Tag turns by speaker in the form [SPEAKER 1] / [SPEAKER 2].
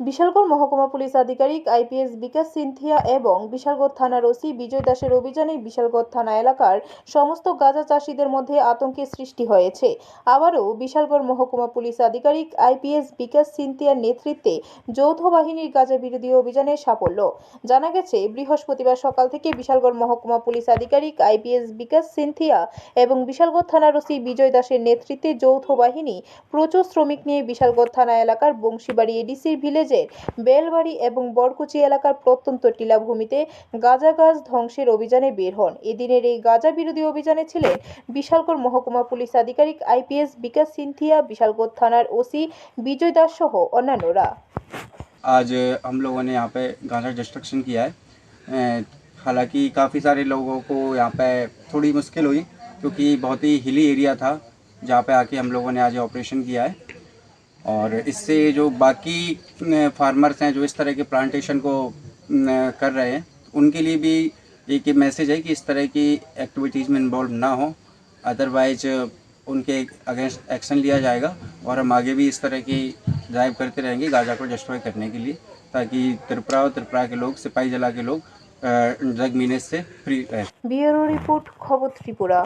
[SPEAKER 1] বিশালগড় মহকুমা পুলিশ আধিকারিক, আইপিএস বিকাশ সিনথিয়া এবং বিশালগড় থানার ওসি বিজয় দাসের অভিযানে বিশালগড় থানা এলাকার সমস্ত গাঁজা চাষিদের মধ্যে আতঙ্কের সৃষ্টি হয়েছে। আবারও বিশালগড় মহকুমা পুলিশ আধিকারিক, আইপিএস বিকাশ সিনথিয়ার নেতৃত্বে যৌথ বাহিনীর গাঁজা বিরোধী অভিযানে সাফল্য। জানা গেছে, বৃহস্পতিবার সকাল থেকে বিশালগড় মহকুমা পুলিশ আধিকারিক, আইপিএস বিকাশ সিনথিয়া এবং বিশালগড় থানার ওসি বিজয় দাসের নেতৃত্বে যৌথ বাহিনী প্রচুর শ্রমিক নিয়ে বিশালগড় থানা এলাকার বংশীবাড়ি এডিসির ভিলেজের বেলবাড়ি এবং বরকুচি এলাকার প্রত্যন্ত টিলাভূমিতে গাঁজা গাছ ধ্বংসের অভিযানে বের হন এদিনের এই গাঁজা বিরোধী অভিযানে ছিলেন বিশালগড় মহকুমা পুলিশ আধিকারিক আইপিএস বিকাশ সিনথিয়া বিশালগড় থানার ওসি বিজয় দাস সহ অন্যান্যরা
[SPEAKER 2] आज हम लोगों ने यहाँ पे गांजा डिस्ट्रक्शन किया है अ, हालांकि काफ़ी सारे लोगों को यहाँ पे थोड़ी मुश्किल हुई क्योंकि बहुत ही हिली एरिया था जहाँ पे आके हम लोगों ने आज ऑपरेशन किया है और इससे जो बाकी फार्मर्स हैं जो इस तरह के प्लांटेशन को कर रहे हैं, उनके लिए भी एक मैसेज है कि इस तरह की एक्टिविटीज़ में इन्वॉल्व ना हो। अदरवाइज़ उनके अगेंस्ट एक्शन लिया जाएगा और हम आगे भी इस तरह की ड्राइव करते रहेंगे गाजा को जस्टिफाई करने के लिए, ताकि त्रिपुरा और त्रिपुरा के लोग, सिपाही जला के लोग ड्रग मीनेज से फ्री रहें।
[SPEAKER 1] ब्यूरो रिपोर्ट, खबर त्रिपुरा।